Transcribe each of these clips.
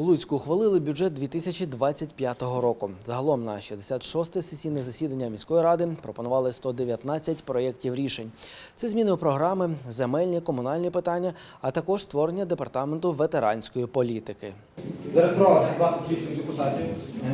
У Луцьку ухвалили бюджет 2025 року. Загалом на 66-те сесійне засідання міської ради пропонували 119 проєктів рішень. Це зміни у програми, земельні, комунальні питання, а також створення департаменту ветеранської політики. Зареєструвалося 28 депутатів.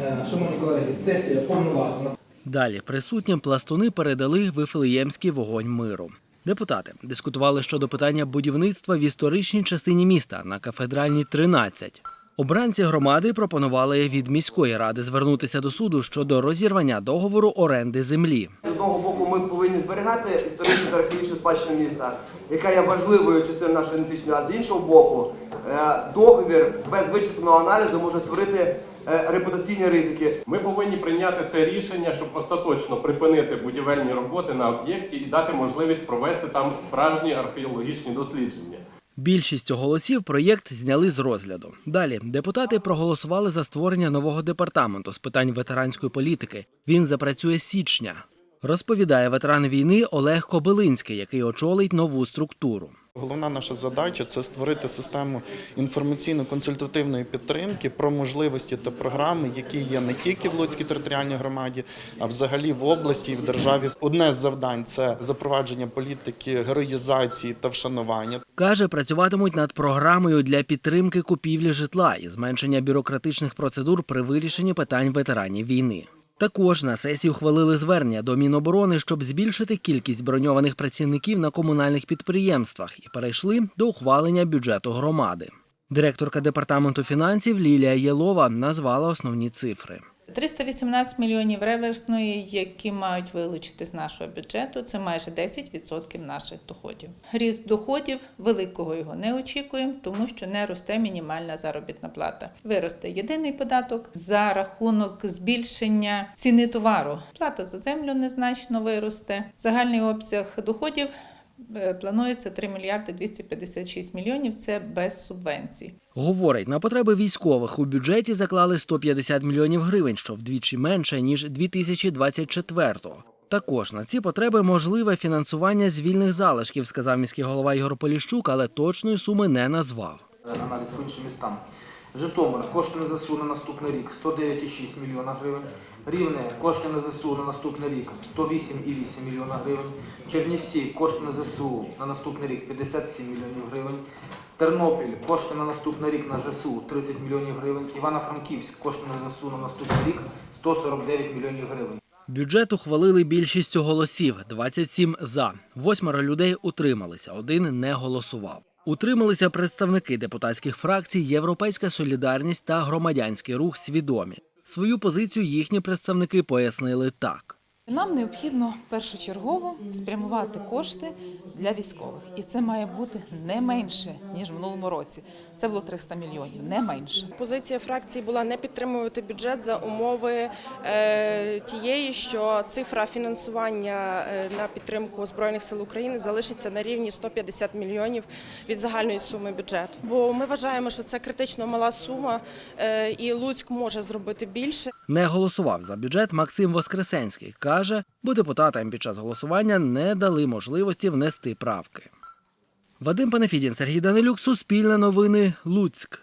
Е, Шановні колеги, сесія повноважена. Далі присутнім пластуни передали Вифлеємський вогонь миру. Депутати дискутували щодо питання будівництва в історичній частині міста на кафедральній 13. Обранці громади пропонували від міської ради звернутися до суду щодо розірвання договору оренди землі. З одного боку, ми повинні зберігати історичну та археологічну спадщину міста, яка є важливою частиною нашої ідентичної, а з іншого боку, е, договір без вичерпного аналізу може створити е, репутаційні ризики. Ми повинні прийняти це рішення, щоб остаточно припинити будівельні роботи на об'єкті і дати можливість провести там справжні археологічні дослідження. Більшістю голосів проєкт зняли з розгляду. Далі депутати проголосували за створення нового департаменту з питань ветеранської політики. Він запрацює з січня. Розповідає ветеран війни Олег Кобилинський, який очолить нову структуру. Головна наша задача це створити систему інформаційно-консультативної підтримки про можливості та програми, які є не тільки в Луцькій територіальній громаді, а взагалі в області і в державі. Одне з завдань це запровадження політики героїзації та вшанування. Каже, працюватимуть над програмою для підтримки купівлі житла і зменшення бюрократичних процедур при вирішенні питань ветеранів війни. Також на сесії ухвалили звернення до Міноборони, щоб збільшити кількість броньованих працівників на комунальних підприємствах і перейшли до ухвалення бюджету громади. Директорка департаменту фінансів Лілія Єлова назвала основні цифри. 318 мільйонів реверсної, які мають вилучити з нашого бюджету, це майже 10% наших доходів. Ріст доходів великого його не очікуємо, тому що не росте мінімальна заробітна плата. Виросте єдиний податок за рахунок збільшення ціни товару. Плата за землю незначно виросте. Загальний обсяг доходів. Е, Планується 3 мільярди 256 мільйонів. Це без субвенцій. Говорить, на потреби військових у бюджеті заклали 150 мільйонів гривень, що вдвічі менше ніж 2024-го. Також на ці потреби можливе фінансування з вільних залишків, сказав міський голова Ігор Поліщук, але точної суми не назвав. Аналіз по іншим містам. Житомир, кошти на ЗСУ на наступний рік 109,6 мільйона гривень. Рівне, кошти на ЗСУ на наступний рік 108,8 мільйона гривень. Чернівці, кошти на ЗСУ на наступний рік 57 мільйонів гривень. Тернопіль, кошти на наступний рік на ЗСУ 30 мільйонів гривень. Івано-Франківськ, кошти на ЗСУ на наступний рік 149 мільйонів гривень. Бюджет ухвалили більшістю голосів 27 за. Восьмеро людей утрималися, один не голосував. Утрималися представники депутатських фракцій Європейська солідарність та громадянський рух свідомі. Свою позицію їхні представники пояснили так. Нам необхідно першочергово спрямувати кошти для військових, і це має бути не менше ніж в минулому році. Це було 300 мільйонів, не менше. Позиція фракції була не підтримувати бюджет за умови е, тієї, що цифра фінансування е, на підтримку збройних сил України залишиться на рівні 150 мільйонів від загальної суми бюджету. Бо ми вважаємо, що це критично мала сума, е, і Луцьк може зробити більше. Не голосував за бюджет Максим Воскресенський. Каже, бо депутатам під час голосування не дали можливості внести правки. Вадим Панафідін, Сергій Данилюк, Суспільне новини, Луцьк.